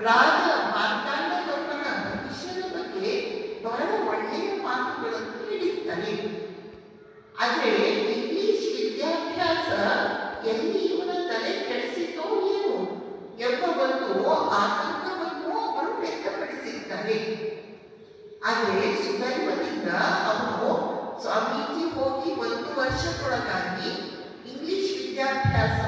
ರಾಜ ಮಾರ್ತಾಂಡವರ್ಮನ ಭವಿಷ್ಯದ ಬಗ್ಗೆ ಬಹಳ ಒಳ್ಳೆಯ ಮಾತುಗಳನ್ನು ಹೇಳಿರ್ತಾರೆ ಆದರೆ ಇಂಗ್ಲಿಷ್ ವಿದ್ಯಾಭ್ಯಾಸ ಎಲ್ಲಿ ಇವನ ತಲೆ ಕೆಡಿಸಿತೋ ಏನು ಎಂಬ ಒಂದು ಆತಂಕವನ್ನು ಅವರು ವ್ಯಕ್ತಪಡಿಸಿದ್ದಾರೆ ಆದರೆ ಸುಧೈವದಿಂದ ಅವರು ಸ್ವಾಮೀಜಿ ಹೋಗಿ ಒಂದು ವರ್ಷದೊಳಗಾಗಿ ಇಂಗ್ಲಿಷ್ ವಿದ್ಯಾಭ್ಯಾಸವನ್ನು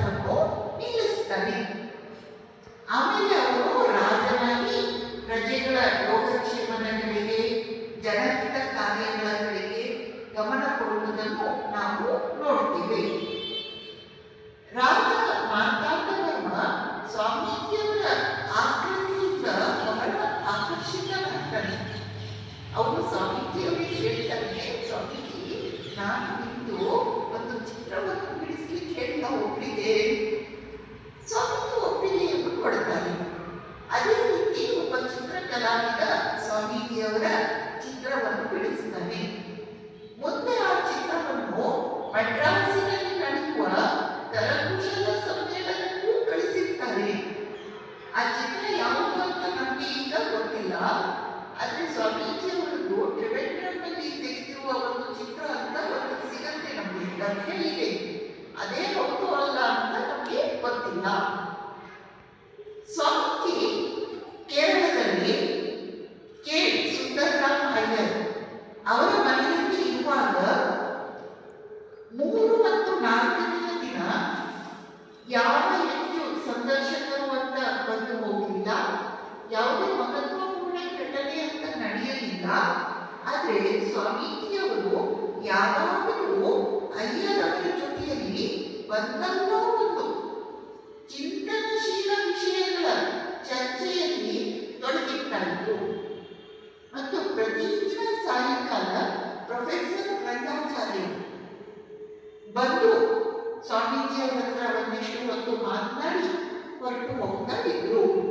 자, ಅದೇ ಹೌದು ಅಲ್ಲ ಅಂತ ನಮಗೆ ಗೊತ್ತಿಲ್ಲ. ಸ್ವಾಮೀಜಿ, ಕೇರಳದಲ್ಲಿ ಕೆ. ಸುಂದರರಾಮ್ ಅಯ್ಯರ್ ಅವರ ಮನೆಯಲ್ಲಿ ಇರುವಾಗ ಮೂರು ಮತ್ತು ನಾಲ್ಕನೆಯ ದಿನ ಯಾವ ಹೆಚ್ಚು ಸಂದರ್ಶಕರು ಅಂತ ಬಂದು ಹೋಗಲಿಲ್ಲ, ಯಾವುದೇ ಮಹತ್ವಪೂರ್ಣ ಘಟನೆ ಅಂತ ನಡೆಯಲಿಲ್ಲ, ಆದರೆ ಸ್ವಾಮೀಜಿಯವರು ಯಾವಾಗಲೂ ಒಂದಲ್ಲೋ ಒಂದು ಚಿಂತನಶೀಲ ವಿಷಯಗಳ ಚರ್ಚೆಯಲ್ಲಿ ತೊಡಗಿಟ್ಟಾಯಿತು ಮತ್ತು ಪ್ರತಿದಿನ ಸಾಯಂಕಾಲ ಪ್ರೊಫೆಸರ್ ರಂಗಾಚಾರ್ಯ ಬಂದು ಸ್ವಾಮೀಜಿಯವರ ಹತ್ರ ಒಂದಿಷ್ಟು ಹೊತ್ತು ಮಾತನಾಡಿ ಹೊರಟು ಹೋಗ್ತಾ ಇದ್ರು